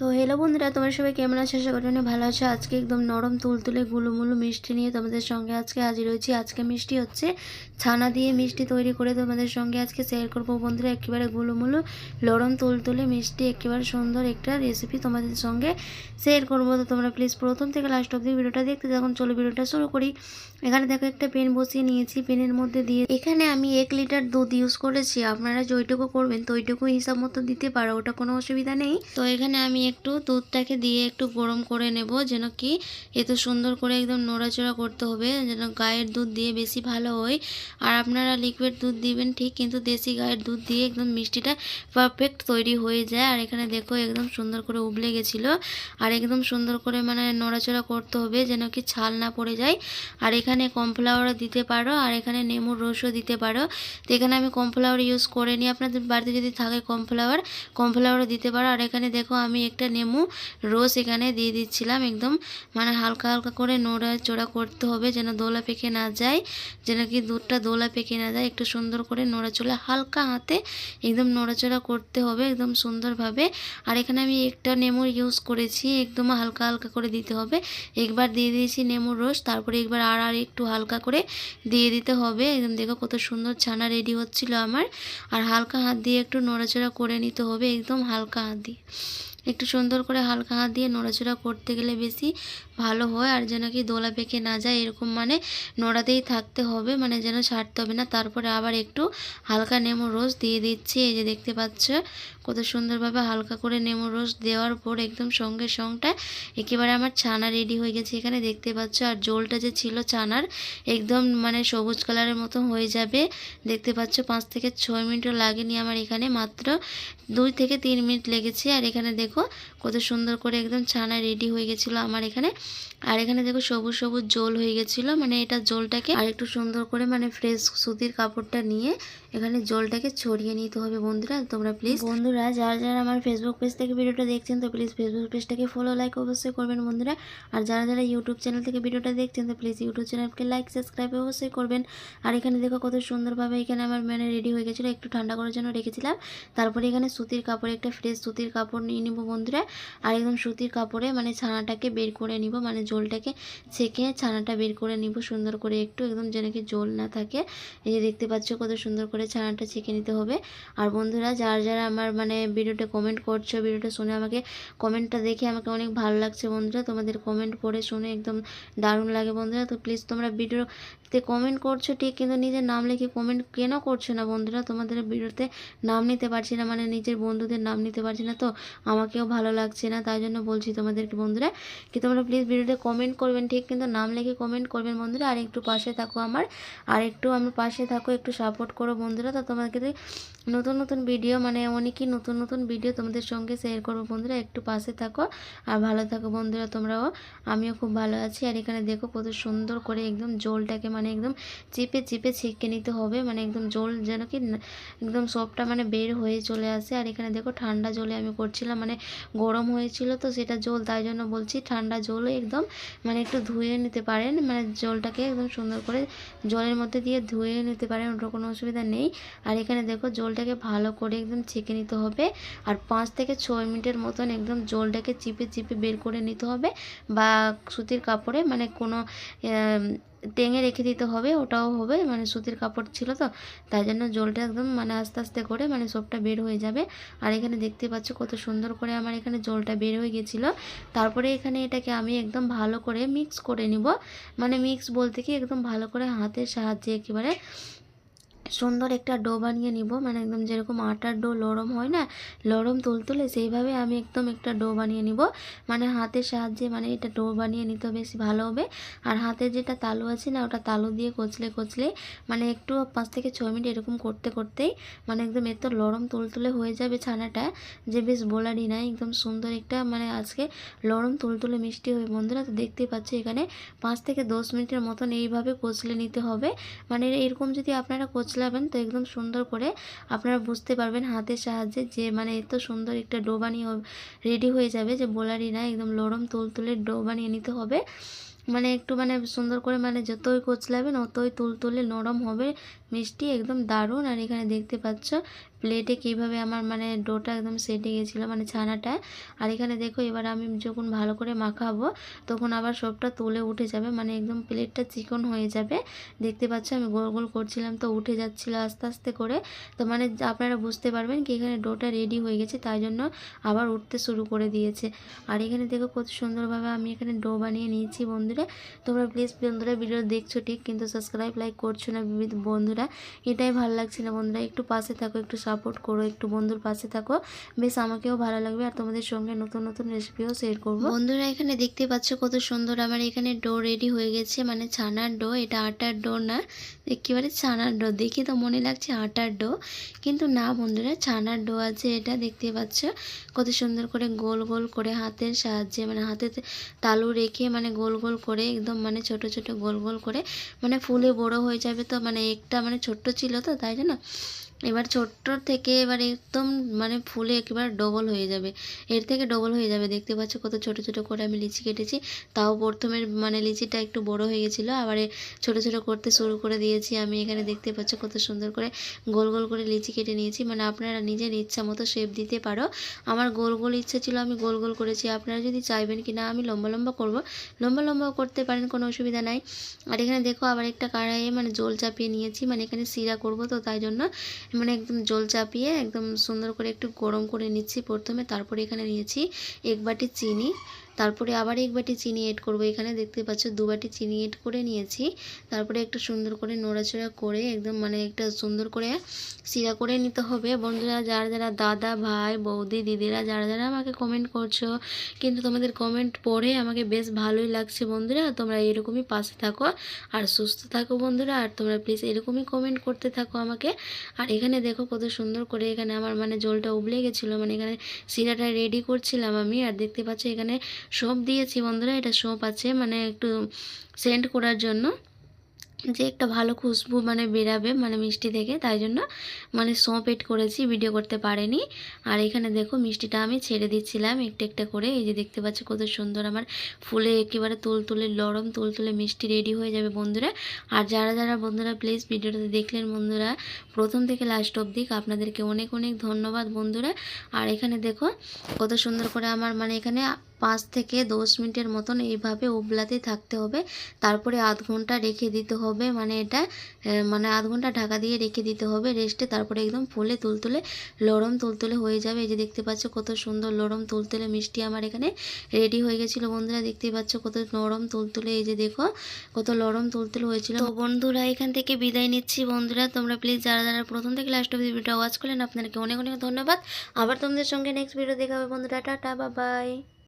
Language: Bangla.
তো হ্যালো বন্ধুরা, তোমরা সবাই কেমন আছো? আশা করি ভালো আছো। আজকে একদম নরম তুলতুলে গুলুমুলু মিষ্টি নিয়ে তোমাদের সঙ্গে আজকে হাজির হয়েছি। আজকে মিষ্টি হচ্ছে ছানা দিয়ে মিষ্টি তৈরি করে তোমাদের সঙ্গে আজকে শেয়ার করব। বন্ধুরা, একেবারে গুলুমুলু, নরম তুলতুলে মিষ্টি, একেবারে সুন্দর একটা রেসিপি তোমাদের সঙ্গে শেয়ার করব। তো তোমরা প্লিজ প্রথম থেকে লাস্ট অব্দি ভিডিওটা দেখতে যখন চলো ভিডিওটা শুরু করি। এখানে দেখো একটা পেন বসিয়ে নিয়েছি। পেনের মধ্যে দিয়ে এখানে আমি এক লিটার দুধ ইউজ করেছি। আপনারা যেইটুকু করবেন তো ওইটুকু হিসাব মতো দিতে পারো। ওটা কোনো অসুবিধা নেই। তো এখানে আমি একটু দুধটাকে দিয়ে একটু গরম করে নেব যেন কি এত সুন্দর করে একদম নড়াচড়া করতে হবে, যেন গায়ের দুধ দিয়ে বেশি ভালো হয়। আর আপনারা লিকুইড দুধ দিবেন ঠিক, কিন্তু দেশি গায়ের দুধ দিয়ে একদম মিষ্টিটা পারফেক্ট তৈরি হয়ে যায়। আর এখানে দেখো একদম সুন্দর করে উবলে গেছিল। আর একদম সুন্দর করে মানে নড়াচড়া করতে হবে যেন কি ছাল না পড়ে যায়। আর এখানে কর্নফ্লাওয়ারও দিতে পারো, আর এখানে নেমুর রসও দিতে পারো। তো এখানে আমি কর্নফ্লাওয়ার ইউজ করে নিই। আপনাদের বাড়িতে যদি থাকে কর্নফ্লাওয়ার কর্নফ্লাওয়ারও দিতে পারো। আর এখানে দেখো আমি একটা নেমু রোজ এখানে দিয়ে দিচ্ছিলাম একদম। মানে হালকা হালকা করে নড়াচড়া করতে হবে যেন দোলা পেকে না যায়। যেন কি দুধটা দোলা পেকে না যায়। একটু সুন্দর করে নড়াচড়া হালকা হাতে একদম নড়াচড়া করতে হবে একদম সুন্দরভাবে। আর এখানে আমি একটা নেমুর ইউজ করেছি, একদম হালকা হালকা করে দিতে হবে। একবার দিয়ে দিয়েছি নেমুর রস তারপরে একবার আর আর একটু হালকা করে দিয়ে দিতে হবে। একদম দেখো কত সুন্দর ছানা রেডি হচ্ছিল আমার। আর হালকা হাত দিয়ে একটু নড়াচড়া করে নিতে হবে একদম হালকা হাত দিয়ে। একটু সুন্দর করে হালকা হাত দিয়ে নড়াচড়া করতে গেলে বেশি ভালো হয়, আর যেন কি দোলা পেকে না যায়, এরকম মানে নড়াতেই থাকতে হবে মানে যেন ছাড়তে হবে না। তারপরে আবার একটু হালকা নেমো রস দিয়ে দিচ্ছি, এই যে দেখতে পাচ্ছ কত সুন্দরভাবে হালকা করে নেমো রস দেওয়ার পর একদম সঙ্গে সঙ্গটা একেবারে আমার ছানা রেডি হয়ে গেছে এখানে, দেখতে পাচ্ছ। আর জলটা যে ছিল ছানার একদম মানে সবুজ কালারের মতো হয়ে যাবে, দেখতে পাচ্ছ পাঁচ থেকে ছয় মিনিটও লাগেনি আমার এখানে, মাত্র দুই থেকে তিন মিনিট লেগেছে। আর এখানে দেখো কত সুন্দর করে একদম ছানা রেডি হয়ে গেছিল আমার এখানে। আর এখানে দেখো সবুজ সবুজ জল হয়ে গেছিল মানে এটা জলটাকে আর একটু সুন্দর করে মানে ফ্রেশ সুতির কাপড়টা নিয়ে এখানে জলটাকে ছড়িয়ে নিতে হবে বন্ধুরা, তোমরা প্লিজ বন্ধুরা, যারা যারা আমার ফেসবুক পেজ থেকে ভিডিওটা দেখছেন, তো প্লিজ ফেসবুক পেজটাকে ফলো লাইক অবশ্যই করবেন বন্ধুরা। আর যারা যারা ইউটিউব চ্যানেল থেকে ভিডিওটা দেখছেন, তো প্লিজ ইউটিউব চ্যানেলকে লাইক সাবস্ক্রাইব অবশ্যই করবেন। আর এখানে দেখো কত সুন্দরভাবে এখানে আমার মানে রেডি হয়ে গেছিল, একটু ঠান্ডা করার জন্য রেখেছিলাম। তারপরে এখানে সুতির কাপড়, একটা ফ্রেশ সুতির কাপড় নিয়ে নিব বন্ধুরা। আর একদম সুতির কাপড়ে মানে ছানাটাকে বের করে নিব মানে জলটাকে ছেঁকে ছানাটা বের করে নিব সুন্দর করে একটু, একদম যেন কি জল না থাকে। এই যে দেখতে পাচ্ছ কত সুন্দর করে ছানাটা ছেঁকে নিতে হবে। আর বন্ধুরা, যারা যারা আমার মানে ভিডিওটা কমেন্ট করছ, ভিডিওটা শুনে আমাকে কমেন্টটা দেখে আমাকে অনেক ভালো লাগছে বন্ধুরা, তোমাদের কমেন্ট পড়ে শুনে একদম দারুণ লাগে বন্ধুরা। তো প্লিজ তোমরা ভিডিওতে কমেন্ট করছ ঠিক, কিন্তু নিজের নাম লিখে কমেন্ট কেন করছ না বন্ধুরা? তোমাদের ভিডিওতে নাম নিতে পারছি না মানে নিজের বন্ধুদের নাম নিতে পারছি না, তো আমাকেও ভালো লাগছে না, তাই জন্য বলছি তোমাদেরকে বন্ধুরা, কি তোমরা প্লিজ ভিডিওতে কমেন্ট করবেন ঠিক, কিন্তু নাম লিখে কমেন্ট করবেন বন্ধুরা, আর একটু পাশে থাকো আমার, আর একটু আমার পাশে থাকো, একটু সাপোর্ট করো বন্ধুরা, তো তোমাকে নতুন নতুন ভিডিও মানে অনেকই নতুন নতুন ভিডিও তোমাদের সঙ্গে শেয়ার করব বন্ধুরা, একটু পাশে থাকো, আর ভালো থাকো বন্ধুরা তোমরাও, আমিও খুব ভালো আছি, আর এখানে দেখো কত সুন্দর করে একদম জলটাকে মানে একদম চিপে চিপে ছেঁকে নিতে হবে। মানে একদম জল যেন কি একদম সবটা মানে বের হয়ে চলে আসে। আর এখানে দেখো ঠান্ডা জলে আমি করছিলাম মানে গরম হয়েছিল তো সেটা জল, তাই জন্য বলছি ঠান্ডা জলে একদম মানে একটু ধুয়ে নিতে পারেন। মানে জলটাকে একদম সুন্দর করে জলের মধ্যে দিয়ে ধুয়ে নিতে পারেন ওটা কোনো অসুবিধা নেই। আর এখানে দেখো জলটাকে ভালো করে একদম ছেঁকে নিতে হবে। আর পাঁচ থেকে ছয় মিনিটের মতন একদম জলটাকে চিপে চিপে বের করে নিতে হবে। বা সুতির কাপড়ে মানে কোনো টেঙে রেখে দিতে হবে, ওটাও হবে মানে সুতির কাপড় ছিল তো, তাই জন্য জলটা একদম মানে আস্তে আস্তে করে মানে সবটা বের হয়ে যাবে। আর এখানে দেখতে পাচ্ছ কত সুন্দর করে আমার এখানে জলটা বের হয়ে গেছিল। তারপরে এখানে এটাকে আমি একদম ভালো করে মিক্স করে নিব। মানে মিক্স বলতে কি একদম ভালো করে হাতের সাহায্যে একেবারে সুন্দর একটা ডো বানিয়ে নিব। মানে একদম যেরকম আটার ডো লরম হয় না, লরম তুলতুলে সেইভাবে আমি একদম একটা ডো বানিয়ে নিব। মানে হাতের সাহায্যে মানে এটা ডো বানিয়ে নিতে বেশি ভালো হবে। আর হাতের যেটা তালু আছে না, ওটা তালু দিয়ে কচলে কচলে মানে একটু পাঁচ থেকে ছয় মিনিট এরকম করতে করতেই মানে একদম এত লরম তুলতুলে হয়ে যাবে ছানাটা যে বেশ বোলারি নাই। একদম সুন্দর একটা মানে আজকে লরম তুলতুলে মিষ্টি হবে। বন্ধুরা তো দেখতেই পাচ্ছি এখানে পাঁচ থেকে দশ মিনিটের মতন এইভাবে কচলে নিতে হবে। মানে এরকম যদি আপনারা কচলে কচলাবেন তো একদম সুন্দর করে আপনারা বুঝতে পারবেন হাতের সাহায্যে যে মানে এত সুন্দর একটা ডো বানিয়ে রেডি হয়ে যাবে যে বোলারি না, একদম লরম তুলতুলে ডো বানিয়ে নিতে হবে। মানে একটু মানে সুন্দর করে মানে যতই কোচলাবেন, অতই তুলতুলে নরম হবে। মিষ্টি, একদম দারুণ। আর এখানে দেখতে পাচ্ছ প্লেটে কীভাবে আমার মানে ডোটা একদম সেটে গেছিল মানে ছানাটা আর এখানে দেখো, এবার আমি যখন ভালো করে মাখাবো, তখন আবার সবটা তুলে উঠে যাবে মানে একদম প্লেটটা চিকন হয়ে যাবে। দেখতে পাচ্ছ, আমি গোল গোল করছিলাম তো উঠে যাচ্ছিল আস্তে আস্তে করে। তো মানে আপনারা বুঝতে পারবেন কি এখানে ডোটা রেডি হয়ে গেছে, তাই জন্য আবার উঠতে শুরু করে দিয়েছে। আর এখানে দেখো কত সুন্দরভাবে আমি এখানে ডো বানিয়ে নিয়েছি বন্ধুরা। তোমরা প্লিজ বন্ধুরা ভিডিও দেখছ ঠিক, কিন্তু সাবস্ক্রাইব লাইক করছ না, বিবিধ বন্ধুরা, এটাই ভালো লাগছে না বন্ধুরা। একটু পাশে থাকো, একটু সাপোর্ট করো, একটু বন্ধুর পাশে থাকো। বেশ, আমাকেও ভালো লাগবে আর তোমাদের সঙ্গে নতুন নতুন রেসিপিও শেয়ার করব। বন্ধুরা, এখানে দেখতে পাচ্ছ কত সুন্দর আমার এখানে ডো রেডি হয়ে গেছে। মানে ছানার ডো এটা আটার ডো না, একেবারে ছানার ডো দেখে তো মনে লাগছে আটার ডো কিন্তু না বন্ধুরা, ছানার ডো আছে এটা, দেখতে পাচ্ছ। কত সুন্দর করে গোল গোল করে হাতের সাহায্যে মানে হাতে তালু রেখে মানে গোল গোল করে, একদম মানে ছোট ছোট গোল গোল করে মানে ফুলে বড় হয়ে যাবে তো মানে একটা মানে ছোট্ট ছিল তো তাই জন্য এবার ছোট্ট থেকে এবার একদম মানে ফুলে একেবারে ডবল হয়ে যাবে। এর থেকে ডবল হয়ে যাবে। দেখতে পাচ্ছ কত ছোট ছোট করে আমি লিচি কেটেছি। তাও প্রথমের মানে লিচিটা একটু বড় হয়ে গেছিল। আবার ছোট ছোট করতে শুরু করে দিয়েছি। আমি এখানে দেখতে পাচ্ছ কত সুন্দর করে গোল গোল করে লিচি কেটে নিয়েছি। মানে আপনারা নিজের ইচ্ছা মতো শেপ দিতে পারো। আমার গোল গোল ইচ্ছা ছিল আমি গোল গোল করেছি। আপনারা যদি চাইবেন কি না আমি লম্বা লম্বা করব। লম্বা লম্বা করতে পারেন, কোনো অসুবিধা নাই। আর এখানে দেখো আবার একটা কাড়াইয়ে মানে জল চাপিয়ে নিয়েছি। মানে এখানে সিরা করব তো তাই জন্য। মানে একদম জল চাপিয়ে একদম সুন্দর করে একটু গরম করে নিচ্ছি প্রথমে, তারপরে এখানে নিয়েছি এক বাটি চিনি। তারপরে আবার এক বাটি চিনি এড করব। এখানে দেখতে পাচ্ছ দু বাটি চিনি এড করে নিয়েছি। তারপরে একটু সুন্দর করে নড়াচড়া করে একদম মানে একটা সুন্দর করে সিরা করে নিতে হবে। বন্ধুরা, যারা যারা দাদা, ভাই, বৌদি, দিদিরা, যারা যারা আমাকে কমেন্ট করছ, কিন্তু তোমাদের কমেন্ট পড়ে আমাকে বেশ ভালোই লাগছে বন্ধুরা। তোমরা এরকমই পাশে থাকো আর সুস্থ থাকো বন্ধুরা। আর তোমরা প্লিজ এরকমই কমেন্ট করতে থাকো আমাকে। আর এখানে দেখো কত সুন্দর করে এখানে আমার মানে জলটা উবলে গেছিল। মানে এখানে সিরাটা রেডি করছিলাম আমি। আর দেখতে পাচ্ছ এখানে সোপ দিয়েছি বন্ধুরা, এটা সোপ আছে মানে একটু সেন্ট করার জন্য। যে একটা ভালো খুশবু মানে বেরাবে মানে মিষ্টি থেকে তাই জন্য মানে সোঁপ এড করেছি ভিডিও করতে পারেনি। আর এখানে দেখো মিষ্টিটা আমি ছেড়ে দিচ্ছিলাম, একটা একটা করে, এই যে দেখতে পাচ্ছ কত সুন্দর আমার ফুলে একেবারে তুল তুলে লরম তুল তুলে মিষ্টি রেডি হয়ে যাবে বন্ধুরা। আর যারা যারা বন্ধুরা প্লিজ ভিডিওটাতে দেখলেন বন্ধুরা, প্রথম থেকে লাস্ট অবধি আপনাদেরকে অনেক অনেক ধন্যবাদ বন্ধুরা। আর এখানে দেখো কত সুন্দর করে আমার মানে এখানে পাঁচ থেকে দশ মিনিটের মতন এইভাবে উবলাতে থাকতে হবে। তারপরে আধ ঘণ্টা রেখে দিতে হবে। মানে এটা মানে আধ ঘণ্টা ঢাকা দিয়ে রেখে দিতে হবে রেস্টে। তারপরে একদম ফুলে তুলতুলে লরম তুলতুলে হয়ে যাবে। এই যে দেখতে পাচ্ছ কত সুন্দর লরম তুলতুলে মিষ্টি আমার এখানে রেডি হয়ে গেছিল বন্ধুরা। দেখতেই পাচ্ছ কত নরম তুলতুলে। এই যে দেখো কত লরম তুলতুলে হয়েছিল। তো বন্ধুরা, এখান থেকে বিদায় নিচ্ছি বন্ধুরা। তোমরা প্লিজ যারা যারা প্রথম থেকে লাস্ট অব্দি ভিডিওটা ওয়াচ করলেন, আপনাদেরকে অনেক অনেক ধন্যবাদ। আবার তোমাদের সঙ্গে নেক্সট ভিডিও দেখা হবে বন্ধুরা। টাটা বা বাই